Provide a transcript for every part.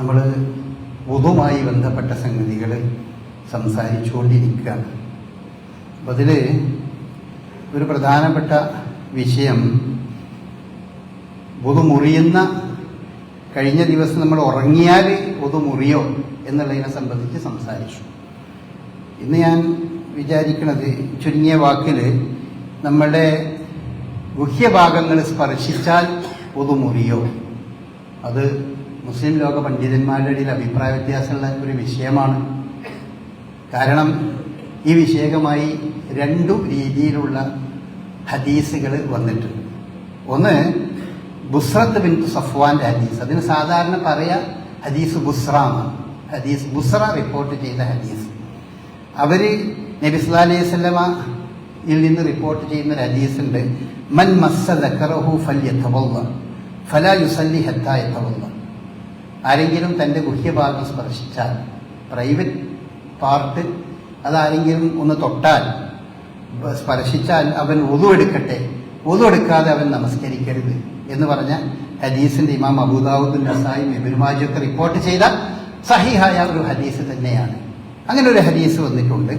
നമ്മൾ വുതുമായി ബന്ധപ്പെട്ട സംഗതികൾ സംസാരിച്ചുകൊണ്ടിരിക്കുകയാണ്. അപ്പോൾ അതിൽ ഒരു പ്രധാനപ്പെട്ട വിഷയം വുതു മുറിയുന്ന കഴിഞ്ഞ ദിവസം നമ്മൾ ഉറങ്ങിയാൽ വുതു മുറിയോ എന്നുള്ളതിനെ സംബന്ധിച്ച് സംസാരിച്ചു. ഇന്ന് ഞാൻ വിചാരിക്കുന്നത് ചുരുങ്ങിയ വാക്കിൽ നമ്മളുടെ ഗുഹ്യഭാഗങ്ങൾ സ്പർശിച്ചാൽ വുതു മുറിയോ? അത് മുസ്ലിം ലോക പണ്ഡിതന്മാരുടെ ഇടയിൽ അഭിപ്രായ വ്യത്യാസമുള്ള ഒരു വിഷയമാണ്. കാരണം ഈ വിഷയകമായി രണ്ടു രീതിയിലുള്ള ഹദീസുകൾ വന്നിട്ടുണ്ട്. ഒന്ന് ബുസ്രത്ത് ബിൻ സഫ്വാന്റെ ഹദീസ്. അതിന് സാധാരണ പറയാ ഹദീസ് ബുസ്ര എന്നാണ് ഹദീസ് ബുസ്ര റിപ്പോർട്ട് ചെയ്ത ഹദീസ്. അവർ നബി അലൈഹി നിന്ന് റിപ്പോർട്ട് ചെയ്യുന്ന ഒരു ഹദീസ് ഉണ്ട് മൻ മസ്സ ഫല്യതവല്ല ഫലാ യുസല്ലി ഹത്ത യതവല്ല ആരെങ്കിലും തന്റെ ഗുഹ്യഭാഗം സ്പർശിച്ചാൽ പ്രൈവറ്റ് പാർട്ട് അതാരെങ്കിലും ഒന്ന് തൊട്ടാൽ സ്പർശിച്ചാൽ അവൻ ഒതുവെടുക്കട്ടെ ഒതുവെടുക്കാതെ അവൻ നമസ്കരിക്കരുത് എന്ന് പറഞ്ഞ ഹദീസിന്റെ ഇമാം അബൂദാവുദ്ദുൻ നസായും മെബിൻമാജൊക്കെ റിപ്പോർട്ട് ചെയ്ത സഹിഹായ ഒരു ഹദീസ് തന്നെയാണ്. അങ്ങനെ ഒരു ഹദീസ് വന്നിട്ടുണ്ട്.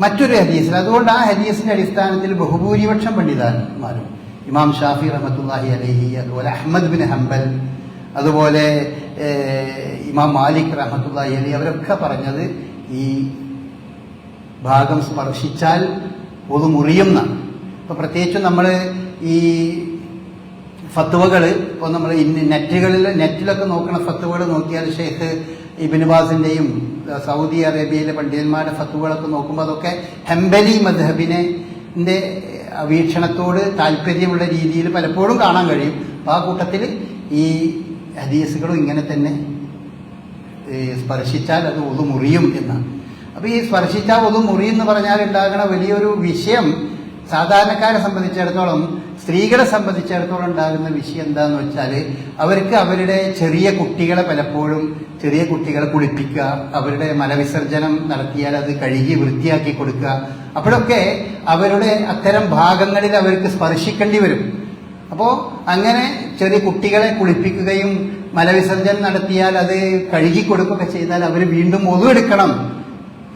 മറ്റൊരു ഹദീസിൽ അതുകൊണ്ട് ആ ഹദീസിന്റെ അടിസ്ഥാനത്തിൽ ബഹുഭൂരിപക്ഷം പണ്ഡിതന്മാരും ഇമാം ഷാഫി റഹമത്തുല്ലാഹി അലഹി അതുപോലെ അഹമ്മദ് ബിൻ ഹംബൽ അതുപോലെ ഇമാം മാലിക് റഹമത്തുള്ള അലി അവരൊക്കെ പറഞ്ഞത് ഈ ഭാഗം സ്പർശിച്ചാൽ ഒന്ന് മുറിയുന്ന ഇപ്പൊ പ്രത്യേകിച്ചും നമ്മൾ ഈ ഫത്തുവകൾ ഇപ്പോൾ നമ്മൾ നെറ്റുകളിൽ നെറ്റിലൊക്കെ നോക്കുന്ന ഫത്തുവകൾ നോക്കിയാൽ ഷെയ്ഖ് ഇബിനുബാസിന്റെയും സൗദി അറേബ്യയിലെ പണ്ഡിതന്മാരുടെ ഫത്തുവകളൊക്കെ നോക്കുമ്പോൾ അതൊക്കെ ഹെംബലി മദ്ഹബിനെ വീക്ഷണത്തോട് താല്പര്യമുള്ള രീതിയിൽ പലപ്പോഴും കാണാൻ കഴിയും. അപ്പോൾ ആ കൂട്ടത്തിൽ ഈ ഹദീസുകളും ഇങ്ങനെ തന്നെ സ്പർശിച്ചാൽ അത് ഒതു മുറിയും എന്നാണ്. അപ്പോൾ ഈ സ്പർശിച്ചാൽ ഒതു മുറിയും എന്ന് പറഞ്ഞാൽ ഉണ്ടാകുന്ന വലിയൊരു വിഷയം സാധാരണക്കാരെ സംബന്ധിച്ചിടത്തോളം സ്ത്രീകളെ സംബന്ധിച്ചിടത്തോളം ഉണ്ടാകുന്ന വിഷയം എന്താന്ന് വെച്ചാൽ അവർക്ക് അവരുടെ ചെറിയ കുട്ടികളെ പലപ്പോഴും ചെറിയ കുട്ടികളെ കുളിപ്പിക്കുക അവരുടെ മലവിസർജനം നടത്തിയാൽ അത് കഴുകി വൃത്തിയാക്കി കൊടുക്കുക അപ്പോഴൊക്കെ അവരുടെ അത്തരം ഭാഗങ്ങളിൽ അവർക്ക് സ്പർശിക്കേണ്ടി വരും. അപ്പോൾ അങ്ങനെ ചെറിയ കുട്ടികളെ കുളിപ്പിക്കുകയും മലവിസർജനം നടത്തിയാൽ അത് കഴുകി കൊടുക്കുകയൊക്കെ ചെയ്താൽ അവർ വീണ്ടും ഒതുവെടുക്കണം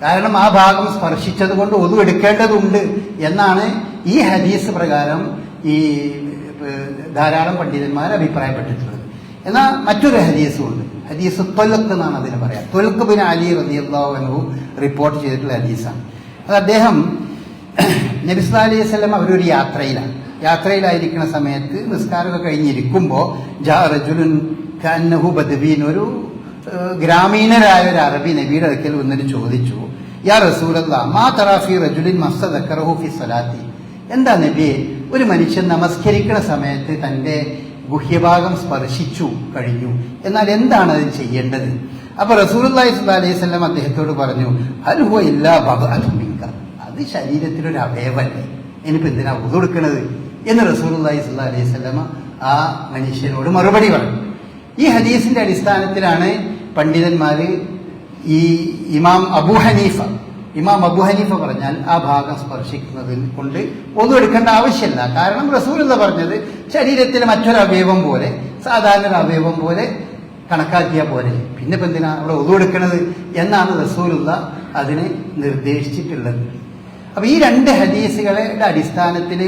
കാരണം ആ ഭാഗം സ്പർശിച്ചത് കൊണ്ട് ഒതുവെടുക്കേണ്ടതുണ്ട് എന്നാണ് ഈ ഹദീസ് പ്രകാരം ഈ ധാരാളം പണ്ഡിതന്മാർ അഭിപ്രായപ്പെട്ടിട്ടുള്ളത്. എന്നാൽ മറ്റൊരു ഹദീസും ഉണ്ട് ഹദീസ് തൊലക്ക് എന്നാണ് അതിന് പറയാം. തൊലക്ക് ബിൻ അലി റതിയല്ലാഹു അൻഹു റിപ്പോർട്ട് ചെയ്തിട്ടുള്ള ഹദീസാണ്. അത് അദ്ദേഹം നബിസ്ലാ അലൈഹി സ്വലം അവരൊരു യാത്രയിലാണ്. യാത്രയിലായിരിക്കുന്ന സമയത്ത് നിസ്കാരമൊക്കെ കഴിഞ്ഞിരിക്കുമ്പോൾ ജാ റജുലുൻ കന്നഹു ബദ്വീൻ ഒരു ഗ്രാമീണരായ ഒരു അറബി നബിയുടെ അടുക്കൽ വന്നിട്ട് ചോദിച്ചു യാ റസൂലല്ല മാ തറാഫി റജുലിൻ മസ്തദക്കറഹു ഫി സലാത്തി എന്താ നബിയെ ഒരു മനുഷ്യൻ നമസ്കരിക്കുന്ന സമയത്ത് തന്റെ ഗുഹ്യഭാഗം സ്പർശിച്ചു കഴിഞ്ഞു. എന്നാൽ എന്താണ് അത് ചെയ്യേണ്ടത്? അപ്പൊ സ്വല്ലല്ലാഹി അലൈഹി വസല്ലം അദ്ദേഹത്തോട് പറഞ്ഞു ഹൽഹുവ ഇല്ലാ അത് ശരീരത്തിലൊരു അവയവല്ലേ. ഇനിയിപ്പോ എന്തിനാ ഉതുടുക്കണത് എന്ന് റസൂലുള്ളാഹി സ്വല്ലാ അലൈഹി സ്വലമ ആ മനുഷ്യനോട് മറുപടി പറഞ്ഞു. ഈ ഹദീസിന്റെ അടിസ്ഥാനത്തിലാണ് പണ്ഡിതന്മാര് ഈ ഇമാം അബു ഹനീഫ ഇമാം അബു ഹനീഫ പറഞ്ഞാൽ ആ ഭാഗം സ്പർശിക്കുന്നതിൽ കൊണ്ട് ഒന്നും എടുക്കേണ്ട ആവശ്യമില്ല. കാരണം റസൂൽ എന്ന് പറഞ്ഞത് ശരീരത്തിലെ മറ്റൊരു അവയവം പോലെ സാധാരണ ഒരു അവയവം പോലെ കണക്കാക്കിയ പോലെ പിന്നെ ഇപ്പൊ എന്തിനാ അവിടെ ഒതു എടുക്കണത് എന്നാണ് റസൂലുള്ള അതിനെ നിർദ്ദേശിച്ചിട്ടുള്ളത്. അപ്പൊ ഈ രണ്ട് ഹദീസുകളുടെ അടിസ്ഥാനത്തിൽ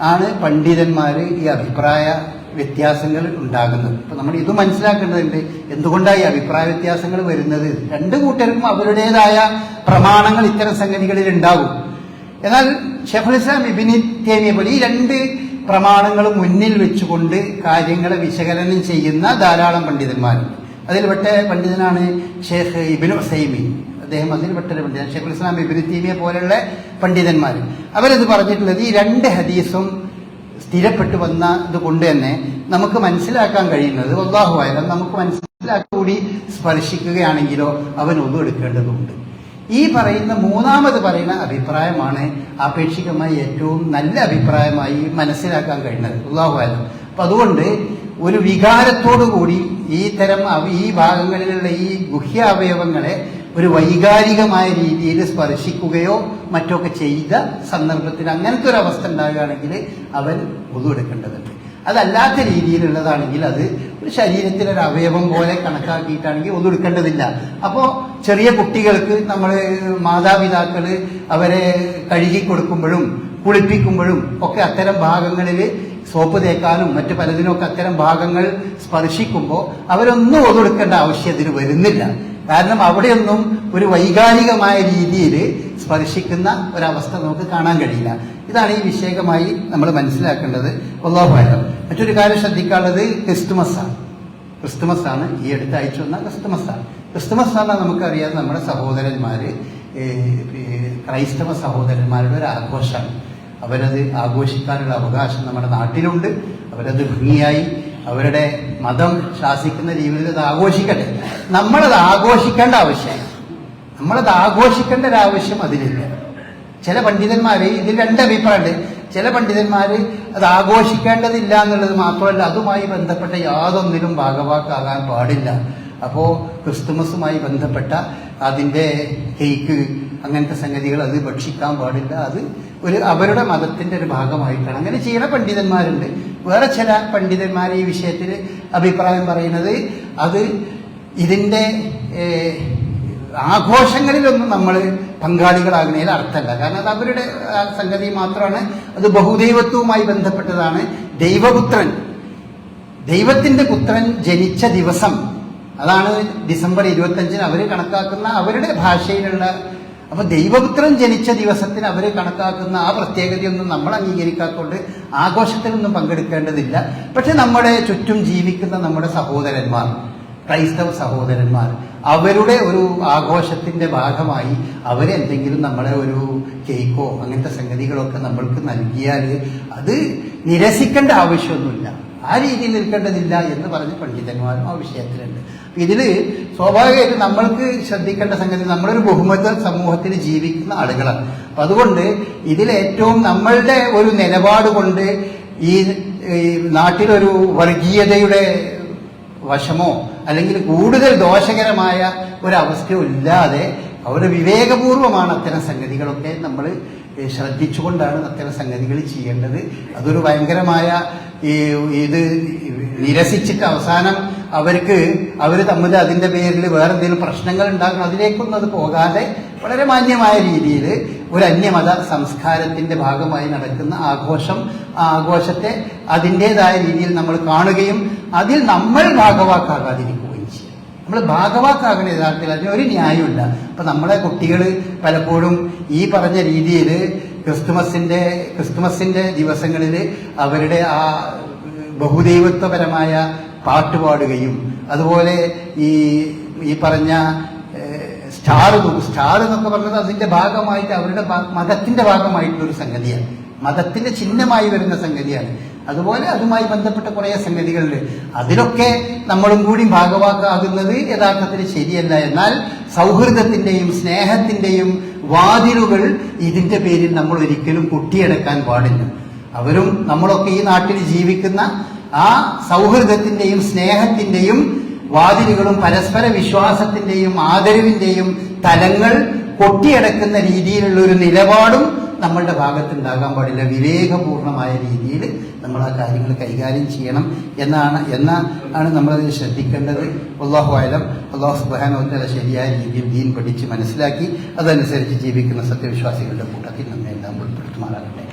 ആണ് പണ്ഡിതന്മാർ ഈ അഭിപ്രായ വ്യത്യാസങ്ങൾ ഉണ്ടാകുന്നത്. അപ്പൊ നമ്മൾ ഇത് മനസ്സിലാക്കേണ്ടതുണ്ട് എന്തുകൊണ്ടാണ് ഈ അഭിപ്രായ വ്യത്യാസങ്ങൾ വരുന്നത്? രണ്ട് കൂട്ടർക്കും അവരുടേതായ പ്രമാണങ്ങൾ ഇത്തരം സംഗതികളിൽ ഉണ്ടാകും. എന്നാൽ ഷെഫുൽ ഇസ്ലാം ഇബിനി പോലെ ഈ രണ്ട് പ്രമാണങ്ങൾ മുന്നിൽ വെച്ചുകൊണ്ട് കാര്യങ്ങളെ വിശകലനം ചെയ്യുന്ന ധാരാളം പണ്ഡിതന്മാരുണ്ട്. അതിൽപ്പെട്ട പണ്ഡിതനാണ് ഷേഖ് ഇബിനു സൈമി അദ്ദേഹം അതിന് പെട്ടൊരു പണ്ഡിതൻ. ഷെഖുൽ ഇസ്ലാം ഇബിന് തീമിയെ പോലെയുള്ള പണ്ഡിതന്മാർ അവരത് പറഞ്ഞിട്ടുള്ളത് ഈ രണ്ട് ഹദീസും സ്ഥിരപ്പെട്ടു വന്ന ഇത് കൊണ്ട് തന്നെ നമുക്ക് മനസ്സിലാക്കാൻ കഴിയുന്നത് ഒന്നാഹുവായാലും നമുക്ക് മനസ്സിലാക്കി കൂടി സ്പർശിക്കുകയാണെങ്കിലോ അവൻ ഒന്നും എടുക്കേണ്ടതുണ്ട്. ഈ പറയുന്ന മൂന്നാമത് പറയുന്ന അഭിപ്രായമാണ് ആപേക്ഷികമായി ഏറ്റവും നല്ല അഭിപ്രായമായി മനസ്സിലാക്കാൻ കഴിയുന്നത് ഉള്ളാഹുവായാലും അപ്പൊ അതുകൊണ്ട് ഒരു വികാരത്തോടു കൂടി ഈ തരം ഈ ഭാഗങ്ങളിലുള്ള ഈ ഗുഹ്യ അവയവങ്ങളെ ഒരു വൈകാരികമായ രീതിയിൽ സ്പർശിക്കുകയോ മറ്റൊക്കെ ചെയ്ത സന്ദർഭത്തിൽ അങ്ങനത്തെ ഒരു അവസ്ഥ ഉണ്ടാകുകയാണെങ്കിൽ അവൻ ഒതു എടുക്കേണ്ടതുണ്ട്. അതല്ലാത്ത രീതിയിലുള്ളതാണെങ്കിൽ അത് ഒരു ശരീരത്തിലെ ഒരു അവയവം പോലെ കണക്കാക്കിയിട്ടാണെങ്കിൽ ഒന്നും എടുക്കേണ്ടതില്ല. അപ്പോൾ ചെറിയ കുട്ടികൾക്ക് നമ്മൾ മാതാപിതാക്കൾ അവരെ കഴുകി കൊടുക്കുമ്പോഴും കുളിപ്പിക്കുമ്പോഴും ഒക്കെ അത്തരം ഭാഗങ്ങളിൽ സോപ്പ് തേക്കാനും മറ്റു പലതിനൊക്കെ അത്തരം ഭാഗങ്ങൾ സ്പർശിക്കുമ്പോൾ അവരൊന്നും ഒതുടുക്കേണ്ട ആവശ്യം ഇതിന് വരുന്നില്ല. കാരണം അവിടെയൊന്നും ഒരു വൈകാരികമായ രീതിയിൽ സ്പർശിക്കുന്ന ഒരവസ്ഥ നമുക്ക് കാണാൻ കഴിയില്ല. ഇതാണ് ഈ വിഷയകമായി നമ്മൾ മനസ്സിലാക്കേണ്ടത്. ഒന്നാമതായാലും മറ്റൊരു കാര്യം ശ്രദ്ധിക്കാനുള്ളത് ക്രിസ്തുമസ് ആണ് ക്രിസ്തുമസ് ആണ് ഈ അടുത്ത ആഴ്ച വന്ന ക്രിസ്തുമസ് ആണ് ക്രിസ്തുമസ് ആണ് നമുക്കറിയാം നമ്മുടെ ഏ, ക്രൈസ്തവ സഹോദരന്മാരുടെ ഒരു ആഘോഷമാണ്. അവരത് ആഘോഷിക്കാനുള്ള അവകാശം നമ്മുടെ നാട്ടിലുണ്ട്. അവരത് ഭംഗിയായി അവരുടെ മതം ശാസിക്കുന്ന രീതിയിൽ അത് ആഘോഷിക്കട്ടെ. നമ്മളത് ആഘോഷിക്കേണ്ട ആവശ്യമാണ് നമ്മളത് ആഘോഷിക്കേണ്ട ഒരു ആവശ്യം അതിലില്ല. ചില പണ്ഡിതന്മാര് ഇതിൽ രണ്ട് അഭിപ്രായമുണ്ട്. ചില പണ്ഡിതന്മാര് അത് ആഘോഷിക്കേണ്ടതില്ല എന്നുള്ളത് മാത്രമല്ല അതുമായി ബന്ധപ്പെട്ട യാതൊന്നിലും ഭാഗവാക്കാകാൻ പാടില്ല. അപ്പോ ക്രിസ്തുമസുമായി ബന്ധപ്പെട്ട അതിന്റെ കേക്ക് അങ്ങനത്തെ സംഗതികൾ അത് ഭക്ഷിക്കാൻ പാടില്ല. അത് ഒരു അവരുടെ മതത്തിന്റെ ഒരു ഭാഗമായിട്ടാണ്. അങ്ങനെ ചെയ്യുന്ന പണ്ഡിതന്മാരുണ്ട്. വേറെ ചില പണ്ഡിതന്മാർ ഈ വിഷയത്തിൽ അഭിപ്രായം പറയുന്നത് അത് ഇതിന്റെ ആഘോഷങ്ങളിലൊന്നും നമ്മൾ പങ്കാളികളാകുന്നതിൽ അർത്ഥമല്ല. കാരണം അത് അവരുടെ സംഗതി മാത്രമാണ്. അത് ബഹുദൈവത്വവുമായി ബന്ധപ്പെട്ടതാണ്. ദൈവപുത്രൻ ദൈവത്തിന്റെ പുത്രൻ ജനിച്ച ദിവസം അതാണ് ഡിസംബർ ഇരുപത്തഞ്ചിന് അവർ കണക്കാക്കുന്ന അവരുടെ ഭാഷയിലുള്ള അപ്പൊ ദൈവപുത്രൻ ജനിച്ച ദിവസത്തിന് അവർ കണക്കാക്കുന്ന ആ പ്രത്യേകതയൊന്നും നമ്മൾ അംഗീകരിക്കാത്തതുകൊണ്ട് ആഘോഷത്തിനൊന്നും പങ്കെടുക്കേണ്ടതില്ല. പക്ഷെ നമ്മുടെ ചുറ്റും ജീവിക്കുന്ന നമ്മുടെ സഹോദരന്മാർ ക്രൈസ്തവ സഹോദരന്മാർ അവരുടെ ഒരു ആഘോഷത്തിന്റെ ഭാഗമായി അവരെന്തെങ്കിലും നമ്മളെ ഒരു കേക്കോ അങ്ങനത്തെ സംഗതികളൊക്കെ നമ്മൾക്ക് നൽകിയാൽ അത് നിരസിക്കേണ്ട ആവശ്യമൊന്നുമില്ല. ആ രീതിയിൽ നിൽക്കേണ്ടതില്ല എന്ന് പറഞ്ഞ് പണ്ഡിതന്മാരും ആ വിഷയത്തിലുണ്ട്. ഇതിൽ സ്വാഭാവികമായിട്ടും നമ്മൾക്ക് ശ്രദ്ധിക്കേണ്ട സംഗതി നമ്മളൊരു ബഹുമത സമൂഹത്തിൽ ജീവിക്കുന്ന ആളുകളാണ്. അപ്പൊ അതുകൊണ്ട് ഇതിലേറ്റവും നമ്മളുടെ ഒരു നിലപാട് കൊണ്ട് ഈ നാട്ടിലൊരു വർഗീയതയുടെ വശമോ അല്ലെങ്കിൽ കൂടുതൽ ദോഷകരമായ ഒരവസ്ഥയോ ഇല്ലാതെ അവരുടെ വിവേകപൂർവമാണ് അത്തരം സംഗതികളൊക്കെ നമ്മൾ ശ്രദ്ധിച്ചുകൊണ്ടാണ് അത്തരം സംഗതികൾ ചെയ്യേണ്ടത്. അതൊരു ഭയങ്കരമായ ഈ ഇത് നിരസിച്ചിട്ട് അവസാനം അവർക്ക് അവർ തമ്മിൽ അതിന്റെ പേരിൽ വേറെ എന്തെങ്കിലും പ്രശ്നങ്ങൾ ഉണ്ടാക്കണം. അതിലേക്കൊന്നും അത് പോകാതെ വളരെ മാന്യമായ രീതിയിൽ ഒരു അന്യമത സംസ്കാരത്തിന്റെ ഭാഗമായി നടക്കുന്ന ആഘോഷം. ആ ആഘോഷത്തെ അതിന്റെതായ രീതിയിൽ നമ്മൾ കാണുകയും അതിൽ നമ്മൾ ഭാഗവാക്കാകാതിരിക്കുകയും ചെയ്യും നമ്മൾ ഭാഗവാക്കാകണ യഥാർത്ഥത്തിൽ. അതിന് ഒരു ന്യായമില്ല അപ്പൊ നമ്മളെ കുട്ടികൾ പലപ്പോഴും ഈ പറഞ്ഞ രീതിയിൽ ക്രിസ്തുമസിന്റെ ക്രിസ്തുമസിന്റെ ദിവസങ്ങളിൽ അവരുടെ ആ ബഹുദൈവത്വപരമായ പാട്ട് പാടുകയും അതുപോലെ ഈ ഈ പറഞ്ഞ സ്റ്റാർ സ്റ്റാർ എന്നൊക്കെ പറഞ്ഞത് അതിന്റെ ഭാഗമായിട്ട് അവരുടെ മതത്തിന്റെ ഭാഗമായിട്ടുള്ള ഒരു സംഗതിയാണ്. മതത്തിന്റെ ചിഹ്നമായി വരുന്ന സംഗതിയാണ്. അതുപോലെ അതുമായി ബന്ധപ്പെട്ട കുറേ സംഗതികളുണ്ട്. അതിലൊക്കെ നമ്മളും കൂടി ഭാഗവാക്കാകുന്നത് യഥാർത്ഥത്തിൽ ശരിയല്ല. എന്നാൽ സൗഹൃദത്തിന്റെയും സ്നേഹത്തിന്റെയും വാതിലുകൾ ഇതിന്റെ പേരിൽ നമ്മൾ ഒരിക്കലും കുട്ടിയെടുക്കാൻ പാടില്ല. അവരും നമ്മളൊക്കെ ഈ നാട്ടിൽ ജീവിക്കുന്ന ആ സൗഹൃദത്തിന്റെയും സ്നേഹത്തിന്റെയും വാതിലുകളും പരസ്പര വിശ്വാസത്തിന്റെയും ആദരവിന്റെയും തലങ്ങൾ കൊട്ടിയടക്കുന്ന രീതിയിലുള്ള ഒരു നിലപാടും നമ്മളുടെ ഭാഗത്തുണ്ടാകാൻ പാടില്ല. വിവേകപൂർണമായ രീതിയിൽ നമ്മൾ ആ കാര്യങ്ങൾ കൈകാര്യം ചെയ്യണം എന്നാണ് എന്ന ആണ് നമ്മളതിൽ ശ്രദ്ധിക്കേണ്ടത്. അള്ളാഹു ആയാലും അള്ളാഹു സുബാനോത്തല ശരിയായ രീതിയിൽ ദീൻ പഠിച്ച് മനസ്സിലാക്കി അതനുസരിച്ച് ജീവിക്കുന്ന സത്യവിശ്വാസികളുടെ കൂട്ടത്തിൽ നമ്മെ എല്ലാം ഉൾപ്പെടുത്തുമാറാകട്ടെ.